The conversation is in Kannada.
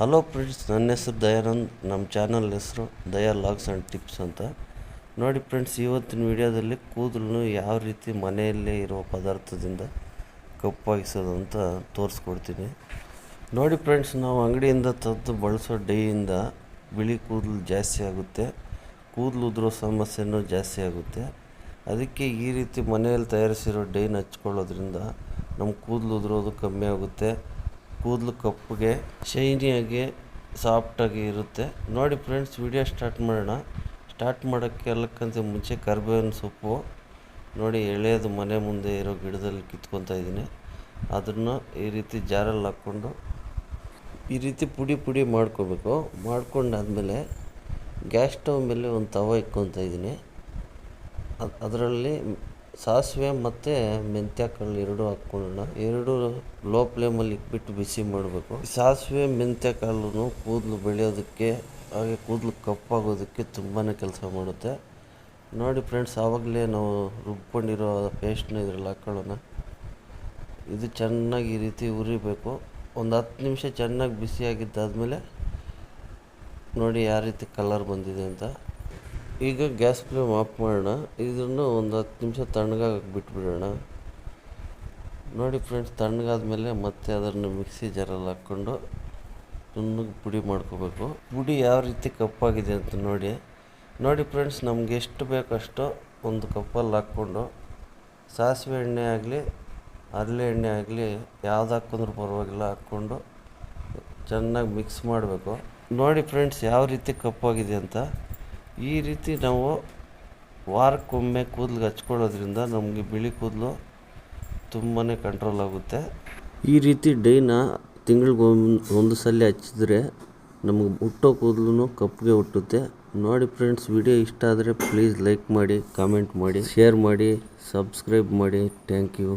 ಹಲೋ ಫ್ರೆಂಡ್ಸ್ ನನ್ನ ಹೆಸರು ದಯಾನಂದ್. ನಮ್ಮ ಚಾನಲ್ ಹೆಸರು ದಯಾ ಲಾಗ್ಸ್ ಆ್ಯಂಡ್ ಟಿಪ್ಸ್ ಅಂತ. ನೋಡಿ ಫ್ರೆಂಡ್ಸ್ ಇವತ್ತಿನ ವಿಡಿಯೋದಲ್ಲಿ ಕೂದಲು ಯಾವ ರೀತಿ ಮನೆಯಲ್ಲೇ ಇರುವ ಪದಾರ್ಥದಿಂದ ಕಪ್ಪಾಗಿಸೋದು ಅಂತ ತೋರಿಸ್ಕೊಡ್ತೀನಿ. ನೋಡಿ ಫ್ರೆಂಡ್ಸ್ ನಾವು ಅಂಗಡಿಯಿಂದ ತಂದು ಬಳಸೋ ಡೈಯಿಂದ ಬಿಳಿ ಕೂದಲು ಜಾಸ್ತಿ ಆಗುತ್ತೆ. ಕೂದಲು ಉದುರೋ ಸಮಸ್ಯೆನೂ ಜಾಸ್ತಿ ಆಗುತ್ತೆ. ಅದಕ್ಕೆ ಈ ರೀತಿ ಮನೆಯಲ್ಲಿ ತಯಾರಿಸಿರೋ ಡೈನ ಹಚ್ಕೊಳ್ಳೋದ್ರಿಂದ ನಮ್ಮ ಕೂದಲು ಉದುರೋದು ಕಮ್ಮಿ ಆಗುತ್ತೆ. ಕೂದಲು ಕಪ್ಪಗೆ, ಶೈನಿಯಾಗಿ ಸಾಫ್ಟಾಗಿ ಇರುತ್ತೆ. ನೋಡಿ ಫ್ರೆಂಡ್ಸ್, ವಿಡಿಯೋ ಸ್ಟಾರ್ಟ್ ಮಾಡೋಣ. ಸ್ಟಾರ್ಟ್ ಮಾಡೋಕ್ಕೆ ಎಲ್ಲಕ್ಕಿಂತ ಮುಂಚೆ ಕರ್ಬೇವಿನ ಸೊಪ್ಪು. ನೋಡಿ, ಎಳೆಯದು ಮನೆ ಮುಂದೆ ಇರೋ ಗಿಡದಲ್ಲಿ ಕಿತ್ಕೊತಾ ಇದ್ದೀನಿ. ಅದನ್ನು ಈ ರೀತಿ ಜಾರಲ್ಲಿ ಹಾಕ್ಕೊಂಡು ಈ ರೀತಿ ಪುಡಿ ಪುಡಿ ಮಾಡ್ಕೋಬೇಕು. ಮಾಡ್ಕೊಂಡಾದ್ಮೇಲೆ ಗ್ಯಾಸ್ ಸ್ಟವ್ ಮೇಲೆ ಒಂದು ತವ ಇಕ್ಕೊತಾ ಇದ್ದೀನಿ. ಅದರಲ್ಲಿ ಸಾಸಿವೆ ಮತ್ತು ಮೆಂತ್ಯ ಕಾಳು ಎರಡು ಹಾಕ್ಕೊಳ್ಳೋಣ ಎರಡು ಲೋ ಫ್ಲೇಮಲ್ಲಿ ಇಕ್ಬಿಟ್ಟು ಬಿಸಿ ಮಾಡಬೇಕು. ಸಾಸಿವೆ ಮೆಂತ್ಯ ಕಾಳು ಕೂದಲು ಬೆಳೆಯೋದಕ್ಕೆ, ಹಾಗೆ ಕೂದಲು ಕಪ್ಪಾಗೋದಕ್ಕೆ ತುಂಬಾ ಕೆಲಸ ಮಾಡುತ್ತೆ. ನೋಡಿ ಫ್ರೆಂಡ್ಸ್ ಆವಾಗಲೇ ನಾವು ರುಬ್ಕೊಂಡಿರೋ ಪೇಸ್ಟ್ನ ಇದ್ರಲ್ಲಿ ಹಾಕ್ಕೊಳ್ಳೋಣ ಇದು ಚೆನ್ನಾಗಿ ಈ ರೀತಿ ಉರಿಬೇಕು. ಒಂದು ಹತ್ತು ನಿಮಿಷ ಚೆನ್ನಾಗಿ ಬಿಸಿಯಾಗಿದ್ದಾದಮೇಲೆ ನೋಡಿ ಯಾವ ರೀತಿ ಕಲರ್ ಬಂದಿದೆ ಅಂತ. ಈಗ ಗ್ಯಾಸ್ ಫ್ಲೇಮ್ ಆಫ್ ಮಾಡೋಣ. ಇದನ್ನು ಒಂದು ಹತ್ತು ನಿಮಿಷ ತಣ್ಣಗಾಗಕ್ಕೆ ಬಿಟ್ಬಿಡೋಣ. ನೋಡಿ ಫ್ರೆಂಡ್ಸ್, ತಣ್ಣಗಾದ್ಮೇಲೆ ಮತ್ತೆ ಅದನ್ನು ಮಿಕ್ಸಿ ಜಾರಲ್ಲಿ ಹಾಕ್ಕೊಂಡು ನುಣ್ಣಗೆ ಪುಡಿ ಮಾಡ್ಕೋಬೇಕು. ಪುಡಿ ಯಾವ ರೀತಿ ಕಪ್ಪಾಗಿದೆ ಅಂತ ನೋಡಿ. ನೋಡಿ ಫ್ರೆಂಡ್ಸ್, ನಮ್ಗೆ ಎಷ್ಟು ಬೇಕಷ್ಟು ಒಂದು ಕಪ್ಪಲ್ಲಿ ಹಾಕ್ಕೊಂಡು ಸಾಸಿವೆ ಎಣ್ಣೆ ಆಗಲಿ ಹರಳೆ ಎಣ್ಣೆ ಆಗಲಿ ಯಾವ್ದು ಹಾಕ್ಕೊಂಡ್ರೂ ಪರವಾಗಿಲ್ಲ, ಹಾಕ್ಕೊಂಡು ಚೆನ್ನಾಗಿ ಮಿಕ್ಸ್ ಮಾಡಬೇಕು. ನೋಡಿ ಫ್ರೆಂಡ್ಸ್, ಯಾವ ರೀತಿ ಕಪ್ಪಾಗಿದೆ ಅಂತ. ಈ ರೀತಿ ನಾವು ವಾರಕ್ಕೊಮ್ಮೆ ಕೂದಲಿಗೆ ಹಚ್ಕೊಳ್ಳೋದ್ರಿಂದ ನಮಗೆ ಬಿಳಿ ಕೂದಲು ತುಂಬಾ ಕಂಟ್ರೋಲ್ ಆಗುತ್ತೆ. ಈ ರೀತಿ ಡೈನ ತಿಂಗಳಿಗೊಂದು ಒಂದು ಸಲ ಹಚ್ಚಿದ್ರೆ ನಮಗೆ ಹುಟ್ಟೋ ಕೂದಲು ಕಪ್ಪಿಗೆ ಹುಟ್ಟುತ್ತೆ. ನೋಡಿ ಫ್ರೆಂಡ್ಸ್ ವಿಡಿಯೋ ಇಷ್ಟ ಆದರೆ ಪ್ಲೀಸ್ ಲೈಕ್ ಮಾಡಿ ಕಾಮೆಂಟ್ ಮಾಡಿ ಶೇರ್ ಮಾಡಿ ಸಬ್ಸ್ಕ್ರೈಬ್ ಮಾಡಿ. Thank you